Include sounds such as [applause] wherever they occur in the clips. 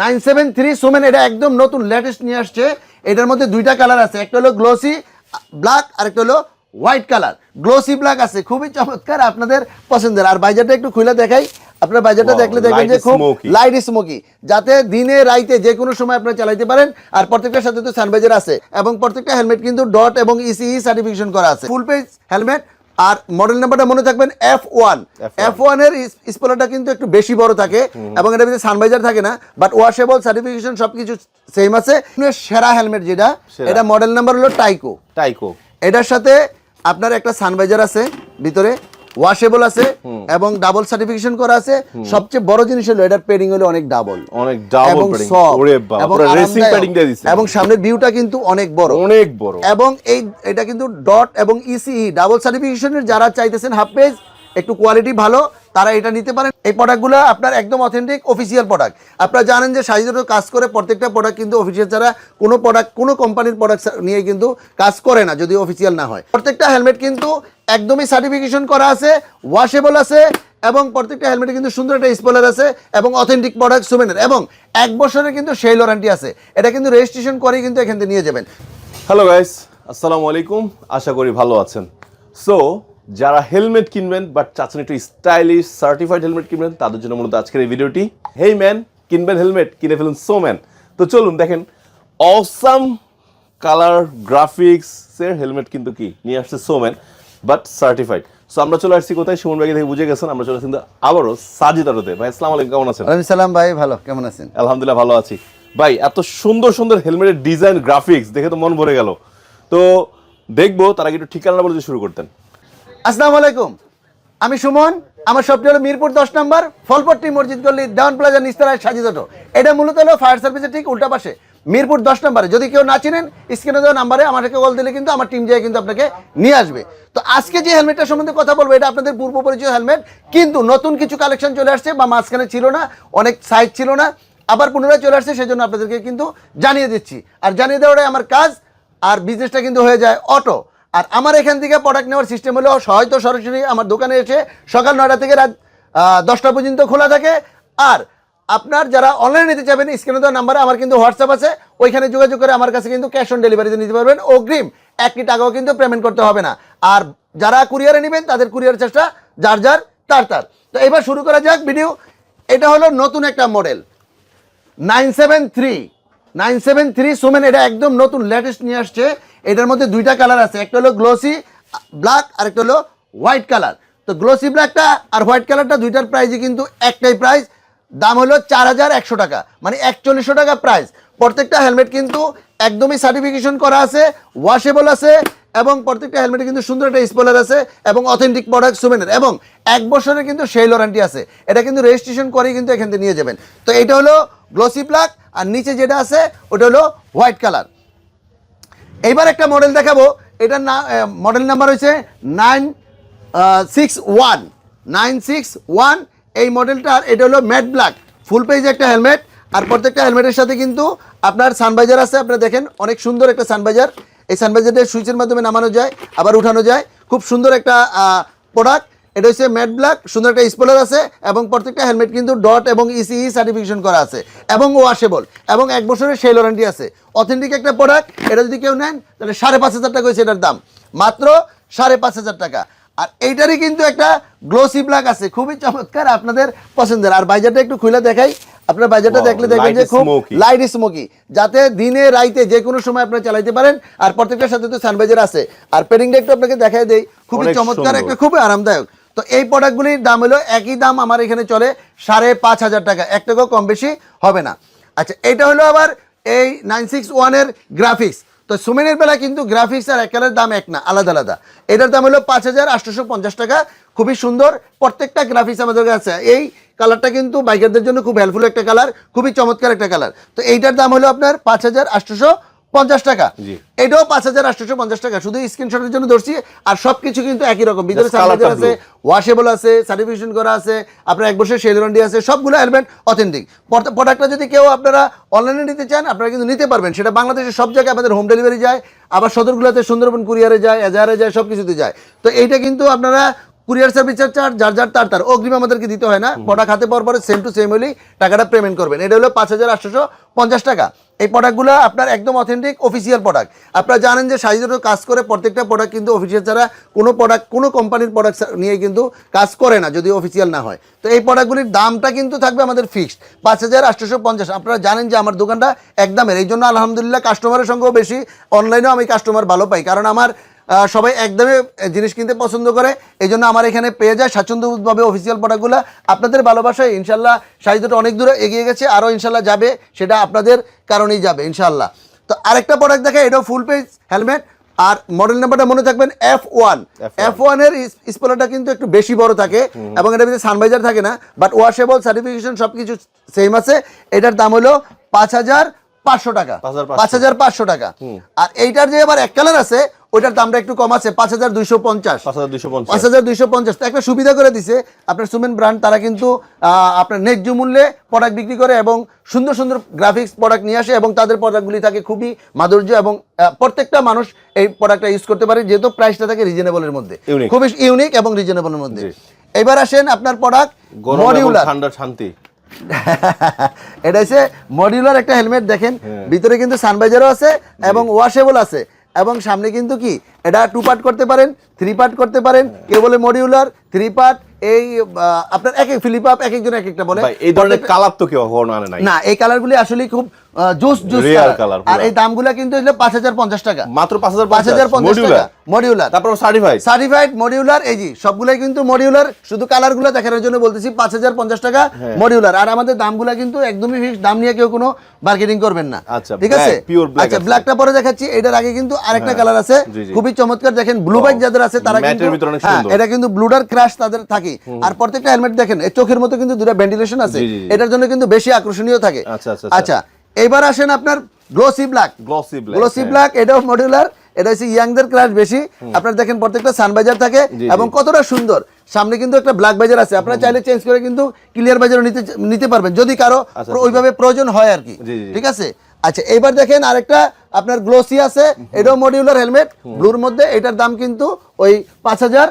Nine seven three Somen এটা একদম নতুন লেটেস্ট নিয়ে আসছে। এটার মধ্যে দুইটা কালার আছে একটা হলো গ্লোসি ব্ল্যাক আর একটা হলো হোয়াইট কালার গ্লোসি ব্ল্যাক আছে খুবই চমৎকার আপনাদের পছন্দের। আর বাইজারটা একটু খুলে দেখাই। আপনার বাইজারটা Wow, দেখলে দেখবেন যে খুব। লাইট স্মোকি যাতে দিনে রাইতে যে কোনো সময় আপনারা চালাইতে পারেন আর প্রত্যেকটার সাথে তো সানবাইজার আছে। এবং প্রত্যেকটা হেলমেট কিন্তু ডট এবং E ইসিই সার্টিফিকেশন করা আছে। ফুল পেজ হেলমেট আর মডেল নাম্বারটা মনে থাকবেন এফ ওয়ান F1 এফ ওয়ানের স্পলারটা কিন্তু একটু বেশি বড় থাকে এবং এটা ভিতরে সানভাইজার থাকে না বাট ওয়াশেবল সার্টিফিকেশন সবকিছু সেম আছে। সেরা হেলমেট যেটা এটা মডেল নাম্বার হলো টাইকো টাইকো এটার সাথে আপনার একটা সানভাইজার আছে ভিতরে ওয়াশেবল আছে এবং ডাবল সার্টিফিকেশন করা আছে। সবচেয়ে বড় জিনিস হলো এটার পেডিং হলো অনেক ডাবল অনেক ডাবল এবং পেডিং ওরে বাবা পুরো রেসিং। পেডিং দিয়ে দিছে এবং সামনের ভিউটা কিন্তু অনেক বড়। অনেক বড়। এবং এই এটা কিন্তু ডট এবং ইসিই ডাবল সার্টিফিকেশনের যারা চাইতেছেন হাফ পেজ একটু কোয়ালিটি ভালো তারা এটা নিতে পারেন। এই প্রোডাক্টগুলো আপনার একদম অথেন্টিক অফিসিয়াল প্রোডাক্ট আপনারা জানেন যে সাইজেরও কাজ করে প্রত্যেকটা প্রোডাক্ট কিন্তু অফিসিয়াল ছাড়া কোনো প্রোডাক্ট কোনো কোম্পানির প্রোডাক্ট নিয়ে কিন্তু কাজ করে না যদি অফিসিয়াল না হয়। প্রত্যেকটা হেলমেট কিন্তু একদমই সার্টিফিকেশন করা আছে ওয়াশেবল আছে এবং প্রত্যেকটা হেলমেটে কিন্তু সুন্দর একটা স্পলার আছে এবং অথেন্টিক প্রোডাক্ট সুমেনের এবং এক বছরের কিন্তু সেই ওয়ারেন্টি আছে। এটা কিন্তু রেজিস্ট্রেশন করেই কিন্তু এখান থেকে নিয়ে যাবেন। হ্যালো গাইস আসসালামু আলাইকুম, আশা করি ভালো আছেন। সো যারা হেলমেট কিনবেন বাট চাচ্ছেন একটু স্টাইলিশ সার্টিফাইড হেলমেট কিনবেন, তাদের জন্য মূলত আজকের এই ভিডিওটি হেই ম্যান কিনবেন হেলমেট কিনে ফেলুন সো ম্যান তো চলুন দেখেন অসাম কালার গ্রাফিক্সের হেলমেট কিন্তু কি? নিয়ে আসছে so man but certified so আমরা চলে আসছি কোথায়? সুমন ব্যাগে থেকে বুঝে গেছেন আমরা চলে আসছি কিন্তু আবারও সাজিদ আরতে। ভাই আসসালামু আলাইকুম কেমন আছেন? ওয়ালাইকুম সালাম ভাই ভালো কেমন আছেন? আলহামদুলিল্লাহ ভালো আছি। ভাই এত সুন্দর সুন্দর হেলমেটের ডিজাইন গ্রাফিক্স দেখে তো মন ভরে গেল। তো দেখব তার আগে একটু ঠিকানা বলে শুরু করতেন। আসসালামু আলাইকুম আমি সুমন আমার শপটি হলো মিরপুর দশ নম্বর ফলপট্টি মসজিদ গল্লি দেওয়ান প্লাজা নিস্তারায় সাজিদ এটা মূলত হলো ফায়ার সার্ভিসের ঠিক উল্টা পাশে। মিরপুর দশ নম্বরে। যদি কেউ না চিনেন স্ক্রিনে দেওয়া নাম্বারে আমাকে কল দিলে কিন্তু আমার টিম যেয়ে কিন্তু আপনাকে নিয়ে আসবে। তো আজকে যে হেলমেটটা সম্বন্ধে কথা বলব, এটা আপনাদের পূর্ব পরিচয় হেলমেট কিন্তু নতুন কিছু কালেকশন চলে আসছে বা মাঝখানে ছিল না, অনেক সাইজ ছিল না, আবার পুনরায় চলে আসছে, সেজন্য আপনাদেরকে কিন্তু জানিয়ে দিচ্ছি। আর জানিয়ে দেওয়াটাই আমার কাজ, আর বিজনেসটা কিন্তু হয়ে যায় অটো আর আমার এখান থেকে প্রোডাক্ট নেওয়ার সিস্টেম হলো হয়তো সরাসরি আমার দোকানে এসে সকাল নয়টা থেকে রাত দশটা পর্যন্ত খোলা থাকে। আর আপনার যারা অনলাইনে নিতে চাবেন স্ক্রিনে দেওয়া নাম্বারে আমার কিন্তু হোয়াটসঅ্যাপ আছে। ওইখানে যোগাযোগ করে আমার কাছে কিন্তু ক্যাশ অন ডেলিভারিতে নিতে পারবেন। অগ্রিম একটি টাকাও কিন্তু পেমেন্ট করতে হবে না। আর যারা কুরিয়ারে নেবেন, তাদের কুরিয়ার চেষ্টা যার যার, তার তার। তো এবার শুরু করা যাক ভিডিও এটা হলো নতুন একটা model nine seven three nine seven three Soman এটা একদম নতুন লেটেস্ট নিয়ে আসছে। এটার মধ্যে দুইটা কালার আছে। একটা হলো গ্লোসি ব্ল্যাক আর একটা হলো হোয়াইট কালার তো গ্লোসি ব্ল্যাকটা আর হোয়াইট কালারটা দুইটার প্রাইসই কিন্তু একটাই প্রাইস দাম হলো চার হাজার একশো টাকা মানে একচল্লিশশো টাকা প্রাইস প্রত্যেকটা হেলমেট কিন্তু একদমই সার্টিফিকেশন করা আছে ওয়াশেবল আছে, এবং প্রত্যেকটা হেলমেটে কিন্তু সুন্দর একটা স্পলার আছে, এবং অথেন্টিক প্রোডাক্ট সুমেনের এবং এক বছরের কিন্তু সেই ওয়ারেন্টি আছে। এটা কিন্তু রেজিস্ট্রেশন করেই কিন্তু এখান থেকে নিয়ে যাবেন। তো এটা হলো গ্লোসি ব্ল্যাক আর নিচে যেটা আছে, ওটা হলো হোয়াইট কালার এইবার একটা মডেল দেখাবো, এটার না মডেল নাম্বার হচ্ছে nine six one nine six one এই মডেলটার এটা হলো ম্যাট ব্ল্যাক ফুল পেজ একটা হেলমেট আর প্রত্যেকটা হেলমেটের সাথে কিন্তু আপনার সানবাইজার আছে। আপনারা দেখেন, অনেক সুন্দর একটা সানবাইজার এই সানবাইজারটা সুইচের মাধ্যমে নামানো যায়, আবার উঠানো যায়। খুব সুন্দর একটা প্রোডাক্ট এটা হচ্ছে ম্যাট ব্ল্যাক সুন্দর একটা স্পলার আছে, এবং প্রত্যেকটা হেলমেট কিন্তু ডট এবং E ইসিই সার্টিফিকেশন করা আছে, এবং ওয়াশেবল এবং এক বছরের সেই ওয়ারেন্টি আছে। অথেন্টিক একটা প্রোডাক্ট এটা যদি কেউ নেন, তাহলে সাড়ে পাঁচ হাজার টাকা হয়েছে এটার দাম। মাত্র সাড়ে পাঁচ হাজার টাকা। আর এইটারই কিন্তু একটা গ্লোসি ব্ল্যাক আছে খুবই চমৎকার আপনাদের পছন্দের। আর বাইজারটা একটু খুলে দেখাই। আপনার বাইজারটা Wow, দেখলে দেখবেন যে খুব লাইট স্মোকি যাতে দিনে রাইতে যে কোনো সময় আপনারা চালাইতে পারেন আর প্রত্যেকটার সাথে তো সানবাইজার আছে। আর পেডিংটা একটু আপনাকে দেখাই দেই। খুবই চমৎকার একটা খুবই আরামদায়ক। তো এই প্রোডাক্টগুলির দাম হলো একই দাম আমার এখানে চলে সাড়ে পাঁচ হাজার টাকা। এক টাকাও কম বেশি হবে না। আচ্ছা এটা হলো আবার এই নাইন সিক্স ওয়ানের গ্রাফিক্স তো সুমেনের বেলা কিন্তু গ্রাফিক্স আর একালের দাম এক না, আলাদা আলাদা। এটার দাম হলো পাঁচ হাজার আটশোশো পঞ্চাশ টাকা। খুবই সুন্দর, প্রত্যেকটা গ্রাফিক্স আমাদের কাছে এই কালারটা কিন্তু বাইকারদের জন্য খুব হেল্পফুল একটা কালার খুবই চমৎকার একটা কালার তো এইটার দাম হলো আপনার পাঁচ হাজার আটশোশো পঞ্চাশ টাকা। এটাও পাঁচ হাজার আটশোশো পঞ্চাশ টাকা। শুধু স্ক্রিনশটের জন্য ধরছি আর সবকিছু কিন্তু একই রকম। ভিতরে Just আছে ওয়াশেবল আছে সার্টিফিকেশন করা আছে আপনার এক বছর শেলরন্ডি আছে সবগুলো হেলমেট অথেন্টিক প্রোডাক্টটা যদি কেউ আপনারা অনলাইনে নিতে চান আপনারা কিন্তু নিতে পারবেন। সেটা বাংলাদেশের সব জায়গায় আমাদের হোম ডেলিভারি যায় আবার সদরগুলোতে সুন্দরবন কুরিয়ারে যায় এজাহারে যায় সব কিছুতে যায়। তো এইটা কিন্তু আপনারা কুরিয়ার সার্ভিস চার্জ যার যার তার তার। অগ্রিম আমাদেরকে দিতে হয় না। প্রোডাক্ট হাতে পাওয়ার পরে সেম টু সেম হলেই টাকাটা পেমেন্ট করবেন। এটা হলো পাঁচ হাজার আটশোশো পঞ্চাশ টাকা। এই প্রোডাক্টগুলো আপনার একদম অথেন্টিক অফিসিয়াল প্রোডাক্ট আপনারা জানেন যে সাইজেরও কাজ করে প্রত্যেকটা প্রোডাক্ট কিন্তু অফিসিয়াল ছাড়া কোনো প্রোডাক্ট কোনো কোম্পানির প্রোডাক্ট নিয়ে কিন্তু কাজ করে না, যদি অফিসিয়াল না হয়। তো এই প্রোডাক্টগুলির দামটা কিন্তু থাকবে আমাদের ফিক্সড পাঁচ হাজার আটশোশো পঞ্চাশ। আপনারা জানেন যে আমার দোকানটা একদমের। এই জন্য আলহামদুলিল্লাহ কাস্টমারের সঙ্গেও বেশি। অনলাইনেও আমি কাস্টমার ভালো পাই। কারণ আমার সবাই একদমই জিনিস কিনতে পছন্দ করে। এই জন্য আমার এখানে পেয়ে যায়। স্বাচ্ছন্দ্যভাবে অফিসিয়াল প্রোডাক্টগুলো। আপনাদের ভালোবাসায় ইনশাল্লাহ সাহিত্যটা অনেক দূরে এগিয়ে গেছে। আরও ইনশাল্লাহ যাবে সেটা আপনাদের কারণেই যাবে ইনশাল্লাহ। তো আরেকটা প্রোডাক্ট দেখে এটাও ফুল পেজ হেলমেট আর মডেল নাম্বারটা মনে থাকবেন এফ ওয়ান এফ ওয়ানের স্পলারটা কিন্তু একটু বেশি বড় থাকে এবং এটার ভিতরে সানভাইজার থাকে না। বাট ওয়াশেবল সার্টিফিকেশন সব কিছু সেম আছে। এটার দাম হলো পাঁচ হাজার পাঁচশো টাকা। পাঁচ হাজার পাঁচশো। টাকা। আর এইটার যে আবার এক কালার আছে ওইটার দামটা একটু কম আছে পাঁচ হাজার দুইশো পঞ্চাশ। পাঁচ হাজার দুইশো পঞ্চাশ। একটা সুবিধা করে দিছে আপনার সুমেন ব্র্যান্ড তারা কিন্তু আপনার ন্যায্য মূল্যে প্রোডাক্ট বিক্রি করে এবং সুন্দর সুন্দর গ্রাফিক্স প্রোডাক্ট নিয়ে আসে এবং তাদের প্রোডাক্টগুলি থাকে খুবই মাধুর্য এবং প্রত্যেকটা মানুষ এই প্রোডাক্টটা ইউজ করতে পারে যেহেতু প্রাইসটা থাকে রিজনেবলের মধ্যে। খুবই ইউনিক এবং রিজনেবলের মধ্যে। এবার আসেন আপনার প্রোডাক্ট মডিউলার ঠান্ডা শান্তি। [laughs] এটা হচ্ছে মডিউলার একটা হেলমেট দেখেন। হ্যাঁ। ভিতরে কিন্তু সানভাইজারও আছে এবং ওয়াশেবল আছে। এবং সামনে কিন্তু কি? এটা টু পার্ট করতে পারেন থ্রি পার্ট করতে পারেন কে বলে মডিউলার থ্রি পার্ট এই আপনার এক এক ফিলিপ আপ এক একজন এক একটা বলে। এই ধরনের কালার তো কেউ আনে না এই কালারগুলি আসলে খুব জুস জুস Rare আর এই দামগুলো কিন্তু হলো টাকা। মাত্র টাকা। মডিউলার তারপর সার্টিফাইড সার্টিফাইড মডিউলার এই জি সবগুলাই কিন্তু মডিউলার শুধু কালারগুলো দেখানোর জন্য বলতেছি পাঁচ হাজার পঞ্চাশ টাকা হ্যাঁ। মডিউলার আর আমাদের দামগুলো কিন্তু একদমই ফিক্স দাম নিয়ে কেউ কোনো মার্কেটিং করবেন না। আচ্ছা, ঠিক আছে? আচ্ছা ব্ল্যাকটা পরে দেখাচ্ছি এটার আগে কিন্তু আরেকটা হ্যাঁ, কালার আছে। জি, জি। খুবই চমৎকার দেখেন ব্লু বাইক যাদের আছে তারা কিন্তু হ্যাঁ। এটা কিন্তু ব্লুডার ক্রাশ তাদের থাকে। আর প্রত্যেকটা হেলমেট দেখেন চোখের মতো কিন্তু দুটো ভেন্টিলেশন আছে। এটার জন্য কিন্তু বেশি আকর্ষণীয় থাকে। আচ্ছা, আচ্ছা, আচ্ছা। আচ্ছা এবার আসেন আপনার glossy black glossy black glossy black এটাও মডিউলার এটা হচ্ছে ইয়াংদের ক্রাশ বেশি। আপনারা দেখেন প্রত্যেকটা সানবাইজার থাকে এবং কতটা সুন্দর। সামনে কিন্তু একটা ব্ল্যাক বাজার আছে। আপনারা চাইলে চেঞ্জ করে কিন্তু ক্লিয়ার বাজারও নিতে নিতে পারবেন। যদি কারও আচ্ছা, ওইভাবে প্রয়োজন হয় আর কি। ঠিক আছে? আচ্ছা এবার দেখেন আরেকটা আপনার গ্লোসি আছে। এটাও মডিউলার হেলমেট ব্লুর মধ্যে। এটার দাম কিন্তু ওই পাঁচ হাজার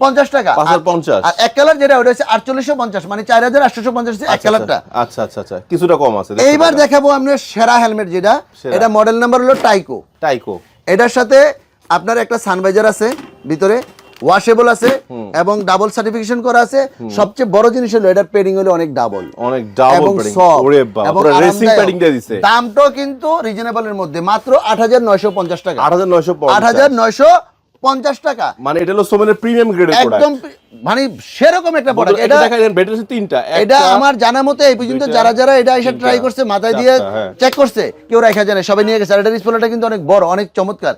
পঞ্চাশ টাকা। আর- 5,050 আর এক কালার যেটা ওটা হচ্ছে আটচল্লিশশো পঞ্চাশ মানে চার হাজার আটশোশো পঞ্চাশ এক কালারটা। আচ্ছা আচ্ছা আচ্ছা কিছুটা কম আছে এইবার দেখাবো আমরা সেরা হেলমেট যেটা। এটা মডেল নাম্বার হলো টাইকো টাইকো এটার সাথে আপনার একটা সানভাইজার আছে ভিতরে ওয়াশেবল আছে এবং ডাবল সার্টিফিকেশন করা আছে। সবচেয়ে বড় জিনিস হলো এটার পেডিং হলো অনেক ডাবল অনেক ডাবল ওরে বাবা রেসিং। প্যাডিং দিয়ে দিছে। দামটাও কিন্তু রিজনেবলের মধ্যে মাত্র আট হাজার নয়শো পঞ্চাশ টাকা। 8950 আট হাজার নয়শো পঞ্চাশ টাকা। মানে এটা হলো সোমেনের প্রিমিয়াম একদম মানে সেরকম একটা প্রোডাক্ট এটা এটা দেখা যায় ব্যাটারি তিনটা। এটা আমার জানা মতে এই পর্যন্ত যারা যারা এটা এসে ট্রাই করছে মাথায় দিয়ে হ্যাঁ। চেক করছে কেউ রেখা জানে সবাই নিয়ে গেছে। আর এটার স্পলারটা কিন্তু অনেক বড় অনেক চমৎকার।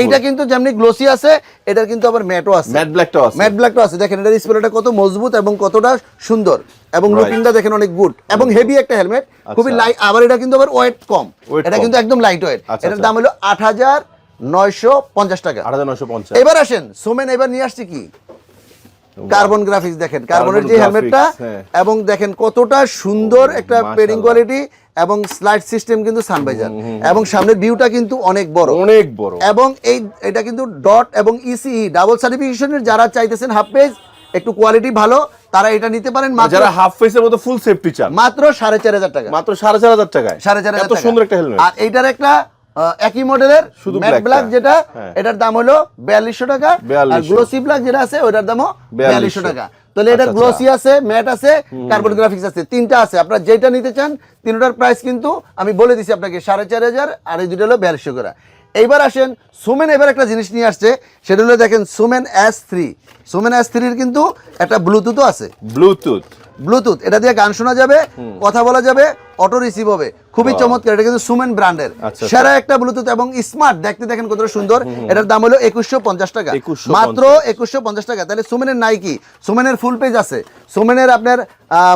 এইটা কিন্তু যেমনি গ্লোসি আছে এটার কিন্তু আবার ম্যাটও আছে। ম্যাট ব্ল্যাকটাও আছে। ম্যাট আছে। দেখেন এটার স্পলারটা কত মজবুত এবং কতটা সুন্দর। এবং লুকিংটা দেখেন অনেক গুড এবং হেভি একটা হেলমেট খুবই আচ্ছা। লাইট আবার এটা কিন্তু আবার ওয়েট কম। এটা কিন্তু একদম লাইট ওয়েট আচ্ছা, এটার আচ্ছা। দাম হলো আট হাজার নয়শো পঞ্চাশ টাকা। আট হাজার নয়শো পঞ্চাশ। এবার আসেন সোমেন এবার নিয়ে আসছে কি? কার্বন গ্রাফিক্স দেখেন কার্বনের যে হেলমেটটা হ্যাঁ। এবং দেখেন কতটা সুন্দর একটা মাশাআল্লাহ। পেডিং কোয়ালিটি এবং স্লাইড সিস্টেম কিন্তু সানভাইজার এবং সামনের ভিউটা কিন্তু অনেক বড়। অনেক বড়। এবং এই এটা কিন্তু ডট এবং ইসিই ডাবল সার্টিফিকেশনের যারা চাইতেছেন হাফ পেজ একটু কোয়ালিটি ভালো তারা এটা নিতে পারেন মাত্র যারা হাফ ফেসের মতো ফুল সেফটি চান। মাত্র সাড়ে চার হাজার টাকা। মাত্র সাড়ে চার হাজার টাকায়। সাড়ে চার হাজার এত টাকা। সুন্দর একটা হেলমেট আর এইটার একটা একই মডেলের শুধু ম্যাট ব্ল্যাক যেটা হ্যাঁ। এটার দাম হলো বিয়াল্লিশশো টাকা। আর 4200 গ্লোসি ব্ল্যাক যেটা আছে ওটার দামও বিয়াল্লিশশো। টাকা। তাহলে এটার আচ্ছা, গ্লোসি আছে ম্যাট আছে কার্বন গ্রাফিক্স আছে তিনটা আছে। আপনারা যেটা নিতে চান তিনটার প্রাইস কিন্তু আমি বলে দিছি আপনাকে সাড়ে চার হাজার আর এই দুটো হলো বিয়াল্লিশশো করে। এইবার আসেন সুমেন এবার একটা জিনিস নিয়ে আসছে সেটা হলো দেখেন Soman S three Soman S থ্রির কিন্তু একটা ব্লুটুথও আছে। ব্লুটুথ ব্লুটুথ এটা দিয়ে গান শোনা যাবে কথা বলা যাবে অটো রিসিভ হবে। খুবই চমৎকার এটা কিন্তু সুমেন ব্র্যান্ডের। আচ্ছা, সেরা একটা ব্লুটুথ এবং স্মার্ট দেখতে দেখেন কতটা সুন্দর। এটার দাম হলো একুশশো পঞ্চাশ টাকা। 2150 মাত্র একুশশো পঞ্চাশ টাকা। তাহলে সুমেনের নাই কি সুমেনের ফুল পেজ আছে। সুমেনের আপনার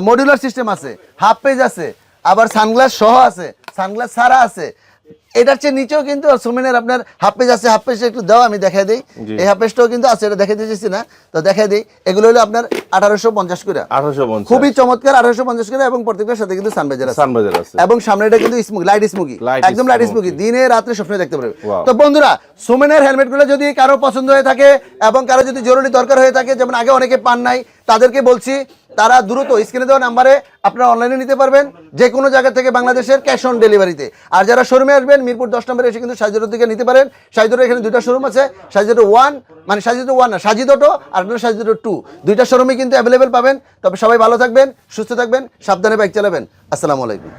মডিউলার সিস্টেম আছে। হাফ পেজ আছে। আবার সানগ্লাস সহ আছে। সানগ্লাস ছাড়া আছে। এটার চেয়ে নিচেও কিন্তু সুমেনের আপনার হাফ পেজ আছে হাফ পেজ একটু দাও আমি দেখাই দিই। এই হাফ পেজটাও কিন্তু আছে এটা দেখাই দিয়েছি না তো দেখাই দিই। এগুলো হলো আপনার আঠারোশো পঞ্চাশ করে। আঠারোশো পঞ্চাশ। খুবই চমৎকার আঠারোশো পঞ্চাশ করে এবং প্রত্যেকটার সাথে কিন্তু সানবাজার আছে। সানবাজার আছে। এবং সামনেটা কিন্তু স্মুকি লাইট স্মুকি একদম লাইট স্মুকি দিনে রাত্রে সবসময় দেখতে পারবে। তো বন্ধুরা সুমেনের হেলমেটগুলো যদি কারও পছন্দ হয়ে থাকে এবং কারও যদি জরুরি দরকার হয়ে থাকে যেমন আগে অনেকে পান নাই তাদেরকে বলছি তারা দ্রুত স্ক্রিনে দেওয়া নাম্বারে আপনারা অনলাইনে নিতে পারবেন যে কোনো জায়গা থেকে বাংলাদেশের ক্যাশ অন ডেলিভারিতে আর যারা শোরুমে আসবেন মিরপুর দশ নম্বরে এসে কিন্তু সাজিদোর থেকে নিতে পারেন। সাজিদোর এখানে দুইটা শোরুম আছে সাজিদো ওয়ান মানে সাজিদো ওয়ান না সাজিদোটো আর আপনার সাজিদো টু দুইটা শোরুমে কিন্তু অ্যাভেলেবেল পাবেন। তবে সবাই ভালো থাকবেন, সুস্থ থাকবেন, সাবধানে বাইক চালাবেন। আসসালামু আলাইকুম।